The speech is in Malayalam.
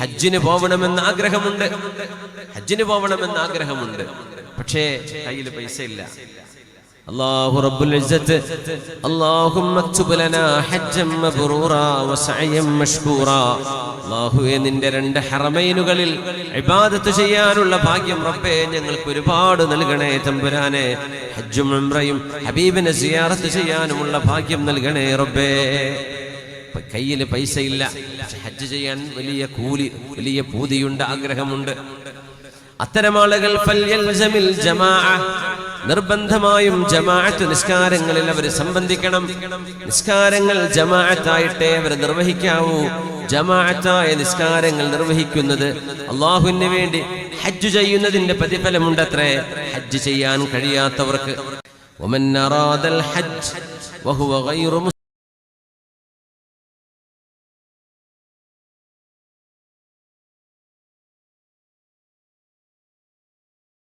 ഹജ്ജിന് പോകണമെന്ന് ആഗ്രഹമുണ്ട്. ഹജ്ജിന് പോകണമെന്ന് ആഗ്രഹമുണ്ട്. പക്ഷേ കയ്യിൽ പൈസ ഇല്ല അല്ലാഹു റബ്ബുൽ ഇസ്സത്ത് അല്ലാഹുമ്മ അക്തുബ് ലനാ ഹജ്ജൻ മബ്റൂറ വസഅയൻ മഷ്കൂറാ. അല്ലാഹുവേ നിന്റെ രണ്ട് ഹറമൈനുകളിൽ ഇബാദത്ത് ചെയ്യാനുള്ള ഭാഗ്യം റബ്ബേ ഞങ്ങൾക്ക് ഒരുപാട് നൽകണേ തമ്പുരാനെ. ഹജ്ജും ഉംറയും ഹബീബിനെ സിയാറത്ത് ചെയ്യാനുമുള്ള ഭാഗ്യം നൽകണേ റബ്ബേ. കയ്യിൽ പൈസ ഇല്ല ഹജ്ജ് ചെയ്യാൻ വലിയ കൂലി വലിയ പൂതിയുണ്ട് ആഗ്രഹമുണ്ട്. അത്തരം ആളുകൾ നിർബന്ധമായും ജമാഅത്ത് നിസ്കാരങ്ങളിൽ അവർ സംബന്ധിക്കണം. നിസ്കാരങ്ങൾ ജമാഅത്തായിട്ടേ അവർ നിർവഹിക്കാവൂ. ജമാഅത്തായ നിസ്കാരങ്ങൾ നിർവഹിക്കുന്നത് അള്ളാഹുവിന് വേണ്ടി ഹജ്ജ് ചെയ്യുന്നതിന്റെ പ്രതിഫലമുണ്ടത്രേ. ഹജ്ജ് ചെയ്യാൻ കഴിയാത്തവർക്ക്. ഒമൻ